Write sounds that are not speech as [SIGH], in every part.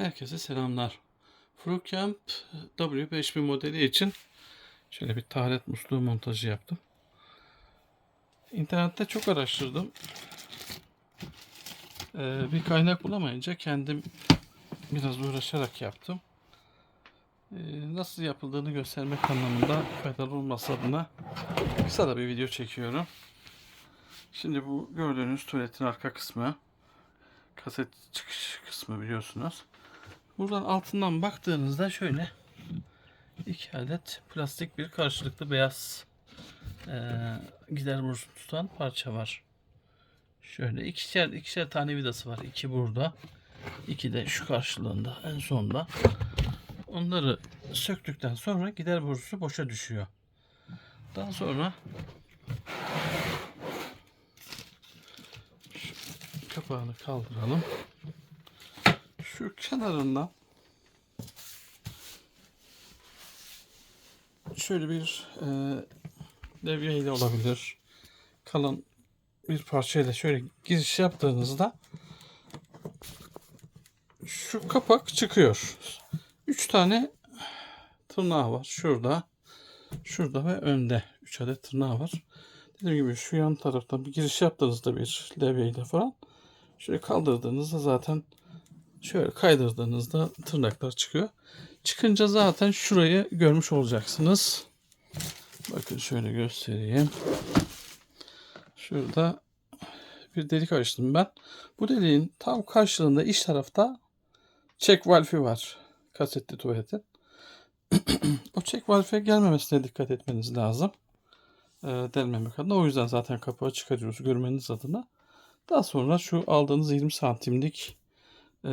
Herkese selamlar. Frucamp W5000 modeli için şöyle bir taharet musluğu montajı yaptım. İnternette çok araştırdım. Ee, bir kaynak bulamayınca kendim biraz uğraşarak yaptım. Ee, nasıl yapıldığını göstermek anlamında faydalı olması adına kısa da bir video çekiyorum. Şimdi bu gördüğünüz tuvaletin arka kısmı kaset çıkış kısmı biliyorsunuz. Buradan altından baktığınızda şöyle iki adet plastik bir karşılıklı beyaz eee gider borusunu tutan parça var. Şöyle ikişer ikişer tane vidası var. İki burada. iki de şu karşılığında en sonda. Onları söktükten sonra gider borusu boşa düşüyor. Daha sonra kapağını kaldıralım şu kenarından şöyle bir e, levye ile olabilir. Kalan bir parçayla şöyle giriş yaptığınızda şu kapak çıkıyor. Üç tane tırnağı var. Şurada, şurada ve önde. Üç adet tırnağı var. Dediğim gibi şu yan taraftan bir giriş yaptığınızda bir levye ile falan şöyle kaldırdığınızda zaten Şöyle kaydırdığınızda tırnaklar çıkıyor. Çıkınca zaten şurayı görmüş olacaksınız. Bakın şöyle göstereyim. Şurada bir delik açtım ben. Bu deliğin tam karşılığında iç tarafta çek valfi var. Kasetli tuvaletin. [CLEARS THROAT] o çek valfe gelmemesine dikkat etmeniz lazım. E, delmemek adına. O yüzden zaten kapağı çıkarıyoruz görmeniz adına. Daha sonra şu aldığınız 20 santimlik e,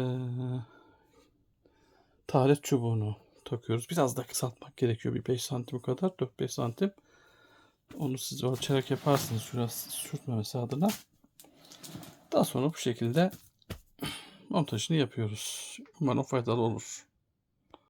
taharet çubuğunu takıyoruz. Biraz da kısaltmak gerekiyor. Bir 5 santim kadar. 4-5 santim. Onu siz ölçerek yaparsınız. Şurası sürtmemesi adına. Daha sonra bu şekilde montajını yapıyoruz. Umarım faydalı olur.